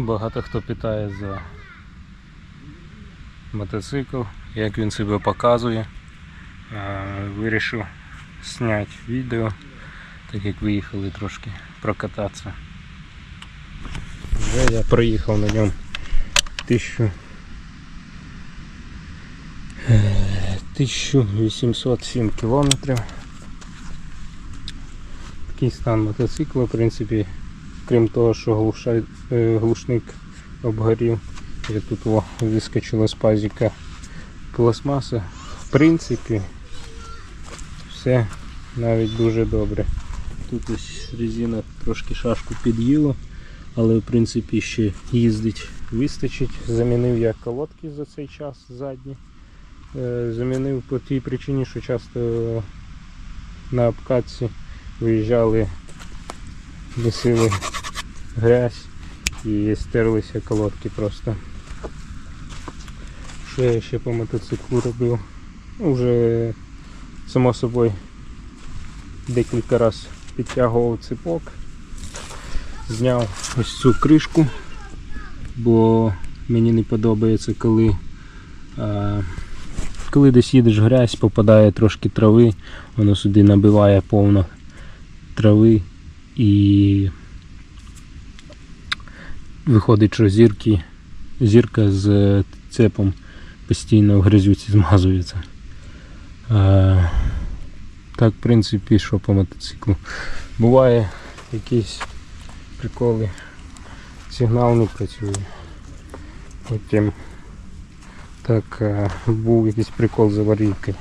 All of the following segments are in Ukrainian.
Багато хто питає за мотоцикл, як він себе показує. Е, Вирішив зняти відео, так як виїхали трошки прокататися. Вже я проїхав на ньому е, 1807 кілометрів. Такий стан мотоцикла, в принципі, крім того, що глуша- е, глушник обгорів, і тут о, вискочила з пазіка пластмаса. В принципі, все навіть дуже добре. Тут ось резина трошки шашку під'їла, але в принципі ще їздить вистачить. Замінив я колодки за цей час задні. Е, Замінив по тій причині, що часто на обкатці виїжджали, носили грязь і стерлися колодки просто. Що я ще по мотоциклу робив? Ну, Вже само собою декілька разів підтягував ципок, зняв ось цю кришку, бо мені не подобається, коли, а, коли десь їдеш грязь, попадає трошки трави, воно сюди набиває повно трави і виходить, що зірки, зірка з цепом постійно в грязюці змазується. А, так, в принципі, що по мотоциклу. Буває якісь приколи. Сигнал не працює. Потім так е, був якийсь прикол з аварійкою.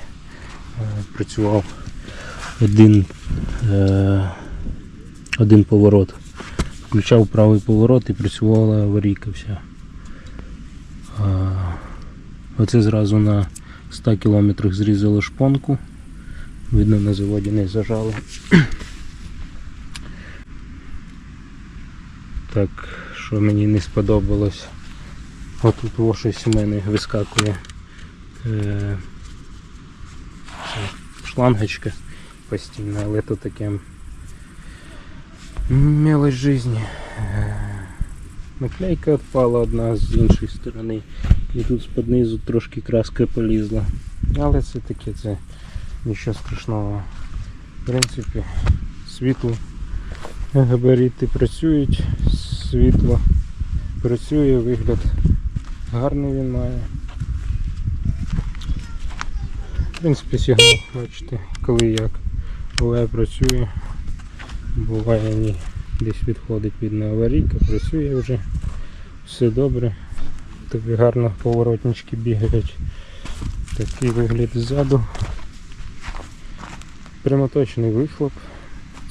Е, Працював один, е, один поворот. Включав правий поворот і працювала аварійка вся. Оце зразу на 100 км зрізало шпонку. Видно на заводі не зажали. Так, що мені не сподобалось. Отут во щось у мене вискакує е, шлангочка постійно, але то таке мелочь жизни. Е, Наклейка відпала одна з іншої сторони. І тут з-під низу трошки краска полізла. Але це таке, це нічого страшного. В принципі, світло, габарити працюють, світло працює, вигляд гарний він має. В принципі, сигнал, бачите, коли як. Буває працює, буває ні. Десь відходить видно аварійка, працює вже. Все добре. Так гарно поворотнички бігають. Такий вигляд ззаду. Прямоточний вихлоп.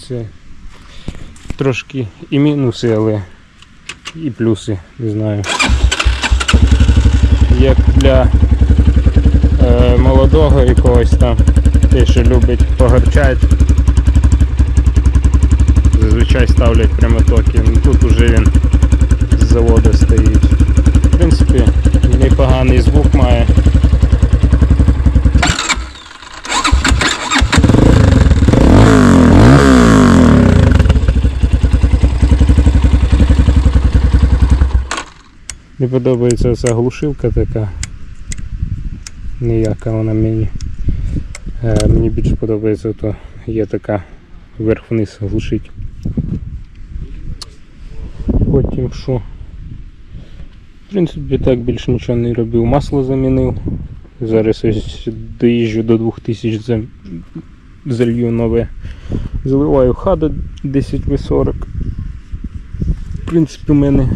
Це трошки і мінуси, але і плюси, не знаю. Як для е, молодого якогось там, той, що любить погарчати, зазвичай ставлять прямотоки. Ну, Тут уже він з заводу стоїть. В принципі, непоганий звук має. Не подобається ця глушилка така. Ніяка вона мені. Е, мені більше подобається, то є така вверх-вниз глушить. Потім що? В принципі так більше нічого не робив. Масло замінив. Зараз ось доїжджу до 2000 за- залью нове. Заливаю хада 10В40. В принципі, у мене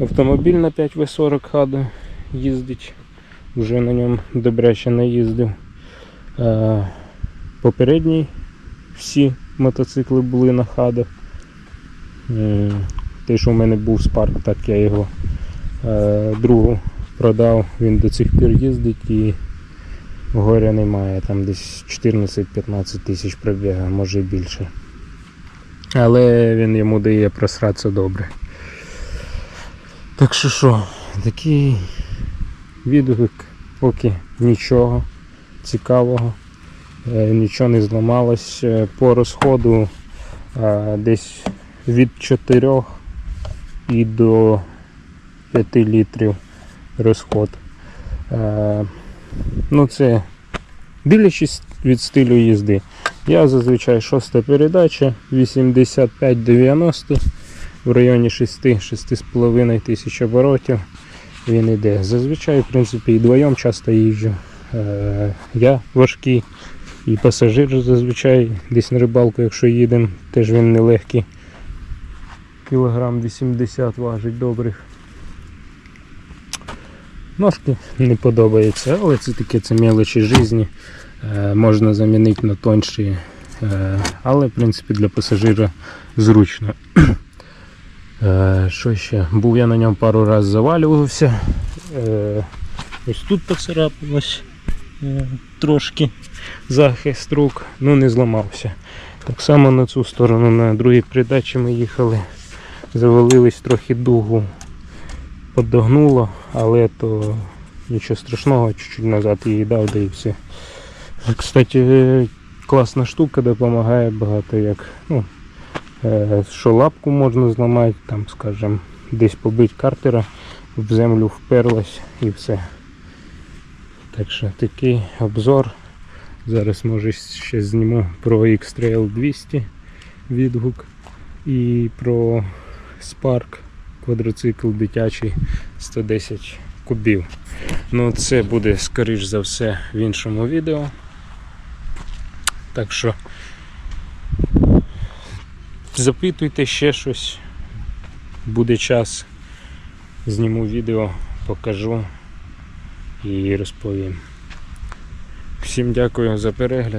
автомобіль на 5В40 хада їздить. Вже на ньому добряче наїздив. Е, Попередній всі мотоцикли були на хадах. Е, Той, що в мене був спарк, так я його е, другу продав, він до цих пір їздить і горя немає, там десь 14-15 тисяч пробіга, може і більше. Але він йому дає просратися добре. Так що що, такий відгук, поки нічого цікавого, е, нічого не зламалось. По розходу десь від 4 і до 5 літрів розход. Е, ну це дивлячись від стилю їзди. Я зазвичай шоста передача 85-90 в районі 6-6,5 тисяч оборотів він іде. Зазвичай, в принципі, і вдвоєм часто їжджу. Е, я важкий, і пасажир зазвичай десь на рибалку, якщо їдемо, теж він нелегкий. Кілограм 80 важить добрих. Ножки не подобається, але це таке це мелочі житті. Е, можна замінити на тонші. Е, але в принципі для пасажира зручно. Е, що ще? Був я на ньому пару разів завалювався. Ось тут поцарапалось трошки захист рук, ну не зламався. Так само на цю сторону, на другій передачі ми їхали, завалились трохи дугу, подогнуло, але то нічого страшного, чуть-чуть назад її дав, да і все. Кстати, е, класна штука, допомагає багато як. Ну, е, що лапку можна зламати, там, скажем, десь побити картера, в землю вперлась і все. Так що такий обзор. Зараз може ще зніму про X-Trail 200 відгук і про Spark квадроцикл дитячий 110 кубів. Ну це буде скоріш за все в іншому відео. Так що запитуйте ще щось. Буде час. Зніму відео, покажу і розповім. Всім дякую за перегляд.